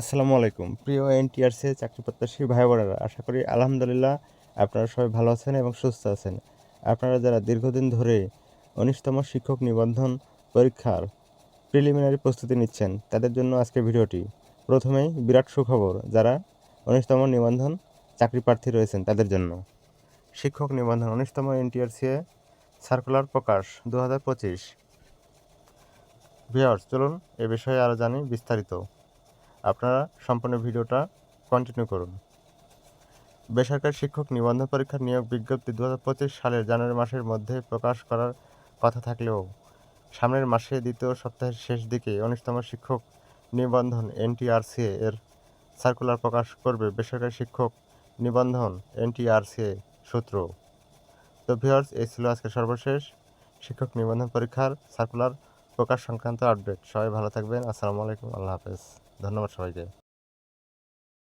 আসসালামু আলাইকুম। প্রিয় এনটিআরসি চাকরি প্রত্যাশী ভাই বোনেরা আশা করি আলহামদুলিল্লাহ আপনারা সবাই ভালো আছেন এবং সুস্থ আছেন। আপনারা যারা দীর্ঘদিন ধরে উনিশতম শিক্ষক নিবন্ধন পরীক্ষার প্রিলিমিনারি প্রস্তুতি নিচ্ছেন, তাদের জন্য আজকে ভিডিওটি। প্রথমেই বিরাট সুখবর, যারা উনিশতম নিবন্ধন চাকরি প্রার্থী রয়েছেন তাদের জন্য। শিক্ষক নিবন্ধন, উনিশতম এনটিআরসি সার্কুলার প্রকাশ দু হাজার পঁচিশ। ভিওর্স চলুন এ বিষয়ে আরও জানি বিস্তারিত। আপনারা সম্পূর্ণ ভিডিওটা কন্টিনিউ করুন। বেসরকারি শিক্ষক নিবন্ধন পরীক্ষার নিয়োগ বিজ্ঞপ্তি দু হাজার পঁচিশ সালের জানুয়ারি মাসের মধ্যে প্রকাশ করার কথা থাকলেও সামনের মাসে দ্বিতীয় সপ্তাহের শেষ দিকে উনিশতম শিক্ষক নিবন্ধন এনটিআরসিএ এর সার্কুলার প্রকাশ করবে বেসরকারি শিক্ষক নিবন্ধন এনটিআরসিএ সূত্র। তো ভিউয়ার্স এই ছিল আজকে সর্বশেষ শিক্ষক নিবন্ধন পরীক্ষার সার্কুলার প্রকাশ সংক্রান্ত আপডেট সবাই ভালো থাকবেন। আসসালামু আলাইকুম। আল্লাহ হাফেজ। ধন্যবাদ সবাইকে।